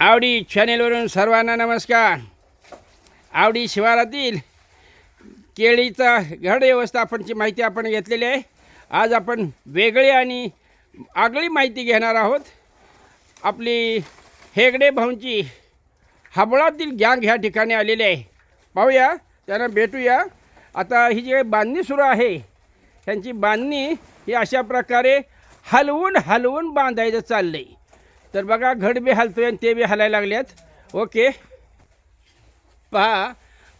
आवडी चॅनेलवरून सर्वांना नमस्कार. आवडी शिवारातील केळीचा घड व्यवस्थापनची माहिती आपण घेतलेली आहे. आज आपण वेगळी आणि आगळी माहिती घेणार आहोत. आपली हेगडे भाऊंची हबळातील गँग ह्या ठिकाणी आलेली आहे. पाहूया त्यांना भेटूया. आता ही जी बांधणी सुरू आहे त्यांची बांधणी ही अशा प्रकारे हलवून हलवून बांधायचं चाललं आहे तर बघा घड बी हलतोय आणि ते बी हलायला लागल्यात. ओके. पहा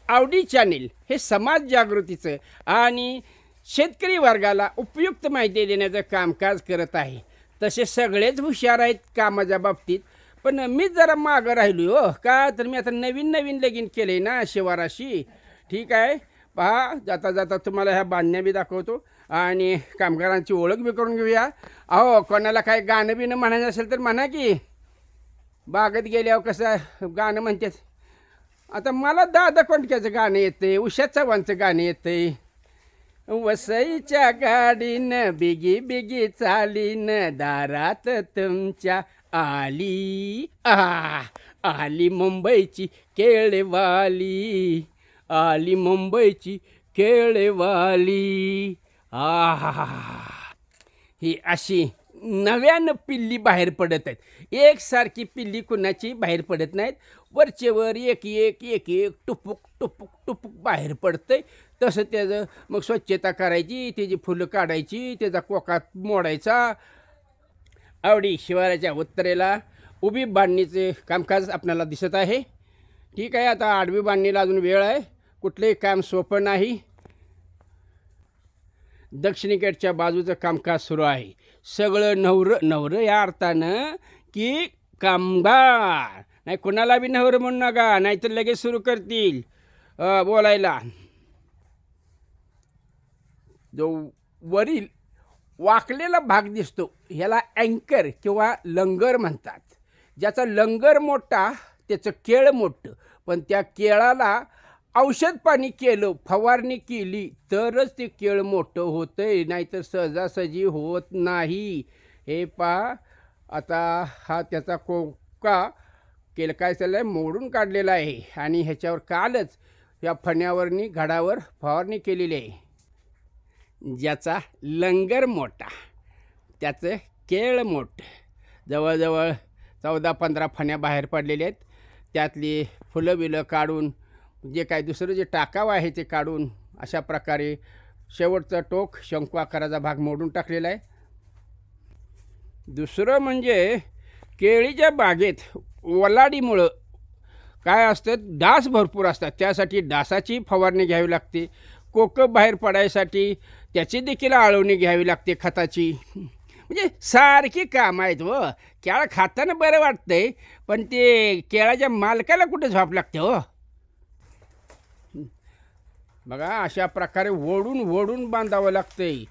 आवडी चॅनेल हे समाज जागृतीचं आणि शेतकरी वर्गाला उपयुक्त माहिती देण्याचं कामकाज करत आहे. तसे सगळेच हुशार आहेत कामाच्या बाबतीत. पण मी जरा मागं राहिलो हो. का तर मी आता नवीन नवीन लगीन केलं आहे ना शिवाराशी. ठीक आहे. पहा जाता जाता तुम्हाला ह्या बांधण्या बी दाखवतो. आणि कामगारांची ओळख बी करून घेऊया. अहो कोणाला काय गाणं बिणं म्हणायचं असेल तर म्हणा की. बागत गेल्यावर कसं गाणं म्हणतात. आता मला दादा कोंडक्याचं गाणं येतंय उषा चव्हाणचं गाणं येतंय. वसईच्या गाडीनं बिगी बिगी चालीन दारात तुमच्या आली. आ आली मुंबईची केळेवाली. आली मुंबईची केळेवाली. आ ही अशी नव्यानं पिल्ली बाहेर पडत आहेत. एकसारखी पिल्ली कुणाची बाहेर पडत नाहीत. वरचेवर एक एक एक एक टुपूक टुपूक टुपूक बाहेर पडतंय. तसं त्याचं मग स्वच्छता करायची त्याची फुलं काढायची त्याचा कोकात मोडायचा. आवडी शिवाराच्या उत्तरेला उभी बांधणीचे कामकाज आपल्याला दिसत आहे. ठीक आहे आता आडवी बांधणीला अजून वेळ आहे. कुठलंही काम सोपं नाही. दक्षिणेकडच्या बाजूचं कामकाज सुरू आहे. सगळं नवरं नवरं या अर्थानं की कामगार. नाही कोणाला बी नवरं म्हणू नका नाहीतर लगेच सुरू करतील. बोलायला. जो वरील वाकलेला भाग दिसतो ह्याला अँकर किंवा लंगर म्हणतात. ज्याचा लंगर मोठा त्याचं केळ मोठं पण त्या केळाला औषध पाणी केलं फवारणी केली तरच ते केळ मोठं होतंय नाहीतर सहजासहजी होत नाही. हे पहा आता हा त्याचा कोका केलं काय चाललं मोडून काढलेला आहे आणि ह्याच्यावर कालच या फण्यावरनी घडावर फवारणी केलेली आहे. ज्याचा लंगर मोठा त्याचं केळ मोठं. जवळजवळ चौदा पंधरा फण्या बाहेर पडलेल्या आहेत. त्यातली फुलं बिलं काढून जे काय दुसरं जे टाकावं आहे ते काढून अशा प्रकारे शेवटचा टोक शंकू आकाराचा भाग मोडून टाकलेला आहे. दुसरं म्हणजे केळीच्या बागेत वलाडीमुळं काय असतं? डास भरपूर असतात. त्यासाठी डासाची फवारणी घ्यावी लागते. कोकं बाहेर पडायसाठी त्याची देखील आळवणी घ्यावी लागते खताची. म्हणजे सारखी काम आहेत व केळं खाताना बरं वाटतंय पण ते केळाच्या मालकाला कुठे झोप लागते हो? बघा अशा प्रकारे ओढून ओढून बांधावं लागतंय.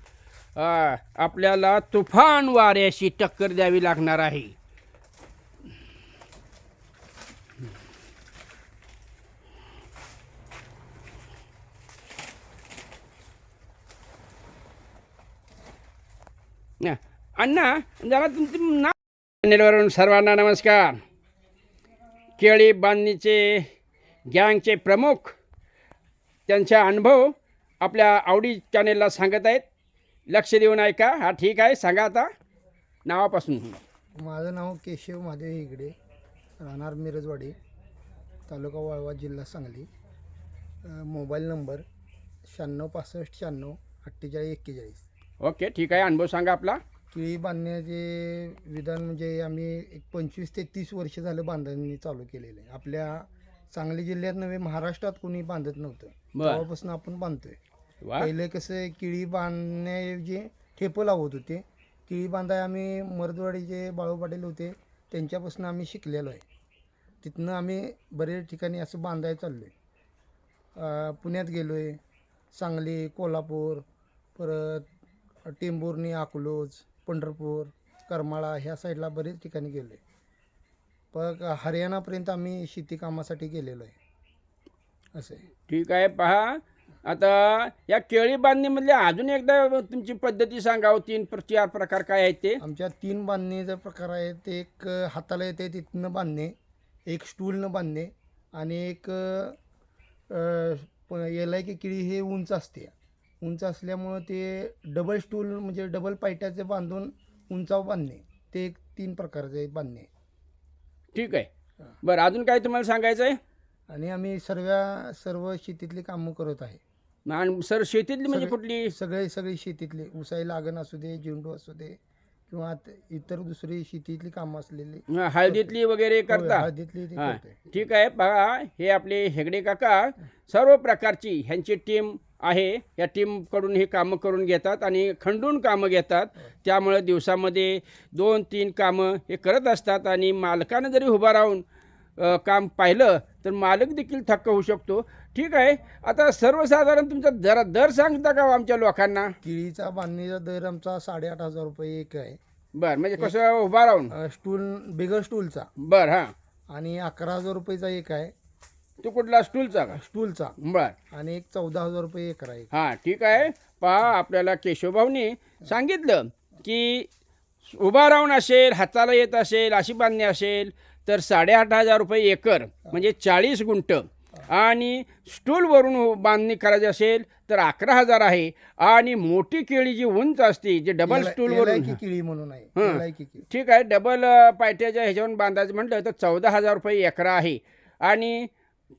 आपल्याला तुफान वाऱ्याशी टक्कर द्यावी लागणार आहे. ना, अण्णा जरा तुमचे ना चॅनेलवरून सर्वांना नमस्कार. केळी बांधणीचे गँगचे प्रमुख त्यांचा अनुभव आपल्या आवडी चॅनेलला सांगत आहेत. लक्ष देऊन ऐका. हा ठीक आहे. सांगा आता. नावापासून. माझं नाव केशव महादेव हेगडे. राहणार मिरजवाडी तालुका वाळवा जिल्हा सांगली. मोबाईल नंबर शहाण्णव पासष्ट शहाण्णव अठ्ठेचाळीस एक्केचाळीस. ओके ठीक आहे. अनुभव सांगा आपला. केळी बांधण्याचे विधान म्हणजे आम्ही एक पंचवीस ते तीस वर्ष झालं बांधणी चालू केलेलं आहे. आपल्या सांगली जिल्ह्यात नव्हे महाराष्ट्रात कोणी बांधत नव्हतं. तेव्हापासून आपण बांधतोय. पहिले कसं केळी बांधण्याऐवजी ठेपं लावत होते. केळी बांधाय आम्ही मरदवाडीचे बाळू पाटील होते. त्यांच्यापासून आम्ही शिकलेलो आहे. तिथनं आम्ही बरेच ठिकाणी असं बांधायला चाललो आहे पुण्यात गेलो आहे सांगली कोल्हापूर परत टेंभुर्णी अकलूज पंढरपूर करमाळा ह्या साईडला बरेच ठिकाणी गेलो आहे पण हरियाणापर्यंत आम्ही शेती कामासाठी गेलेलो आहे. असं आहे. ठीक आहे पहा. आता या केळी बांधणीमधल्या अजून एकदा तुमची पद्धती सांगावं तीन प्र- चार प्रकार काय आहेत ते? आमच्या तीन बांधणीचे प्रकार आहेत एक हाताला येते तिथनं बांधणे एक स्टूलनं बांधणे आणि एक एल की किळी हे उंच असते. उंच असल्यामुळं ते डबल स्टूल म्हणजे डबल पायट्याचे बांधून उंचावर बांधणे. ते एक तीन प्रकारचे बांधणे. ठीक आहे. बरं अजून काय तुम्हाला सांगायचं आहे? आणि आम्ही सर्व सर्व शेतीतली कामं करत आहे. आणि सर शेतीतली म्हणजे सगळे- कुठली? सगळे सगळी शेतीतली. उसाई लागण असू दे झेंडू असू दे किंवा आत- इतर दुसरी शेतीतली कामं असलेली. हा, हळदीतली वगैरे करता. हळदीतली ते हा. ठीक आहे बघा हे आपले हेगडे काका सर्व प्रकारची ह्यांची टीम आहे. या टीमकडून हे कामं करून घेतात आणि खंडून कामं घेतात. त्यामुळं दिवसामध्ये दोन तीन कामं हे करत असतात आणि मालकानं जरी उभा राहून अ, काम पाहिलं तर मालक देखील थक्क होऊ शकतो. ठीक आहे. आता सर्वसाधारण तुमचा दर दर सांगता का हो आमच्या लोकांना? केळीचा बांधणीचा दर आमचा साडेआठ हजार रुपये एक आहे. बरं म्हणजे कसं उभा राहून? अ, स्टूल बिगर स्टूलचा. बरं हां. आणि अकरा हजार रुपयेचा एक आहे. तो कुठला स्टूलचा का? स्टूलचा. बरं. आणि एक चौदा हजार रुपये एकरा एक हां ठीक आहे. पहा आपल्याला केशवभाऊनी सांगितलं की उभा राहून असेल हाताला येत असेल अशी बांधणी असेल तर साडेआठ हजार रुपये एकर म्हणजे चाळीस गुंट आणि स्टूलवरून बांधणी करायची असेल तर अकरा हजार आहे. आणि मोठी केळी जी उंच असते जे डबल स्टूलवरून केळी म्हणून आहे ठीक आहे डबल पायट्याच्या ह्याच्यावरून बांधायचं म्हटलं तर चौदा हजार रुपये एकरा आहे. आणि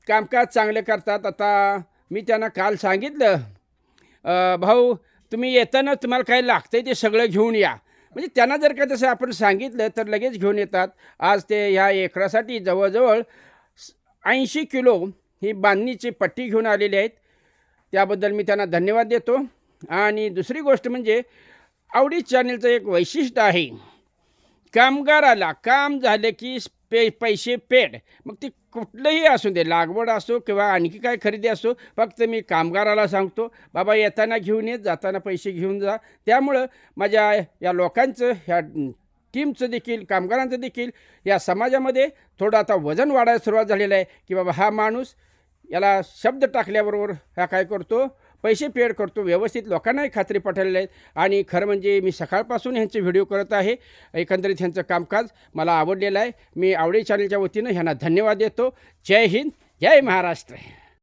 कामकाज चांगले करतात. आता मी त्यांना काल सांगितलं भाऊ तुम्ही येताना तुम्हाला काय लागतंय ते सगळं घेऊन या. म्हणजे त्यांना जर का तसं आपण सांगितलं तर लगेच घेऊन येतात. आज ते ह्या एकरासाठी जवळजवळ ऐंशी किलो ही बांधणीची पट्टी घेऊन आलेली आहेत. त्याबद्दल मी त्यांना धन्यवाद देतो. आणि दुसरी गोष्ट म्हणजे आवडी चॅनलचं एक वैशिष्ट्य आहे. कामगाराला काम झालं की पे पैसे पेड. मग ती कुठलंही असू दे लागवड असो किंवा आणखी काय खरेदी असो फक्त मी कामगाराला सांगतो बाबा येताना घेऊन येत जाताना पैसे घेऊन जा. त्यामुळं माझ्या या लोकांचं ह्या टीमचं देखील कामगारांचं देखील या समाजामध्ये थोडं आता वजन वाढायला सुरुवात झालेलं आहे की बाबा हा माणूस याला शब्द टाकल्याबरोबर हा काय करतो पैसे पेड करतो व्यवस्थित लोकांनाही खात्री पाठवलेले आहेत. आणि खरं म्हणजे मी सकाळपासून ह्यांचे व्हिडिओ करत आहे. एकंदरीत ह्यांचं कामकाज मला आवडलेलं आहे. मी आवडी चॅनलच्या वतीनं ह्यांना धन्यवाद देतो. जय हिंद जय महाराष्ट्र.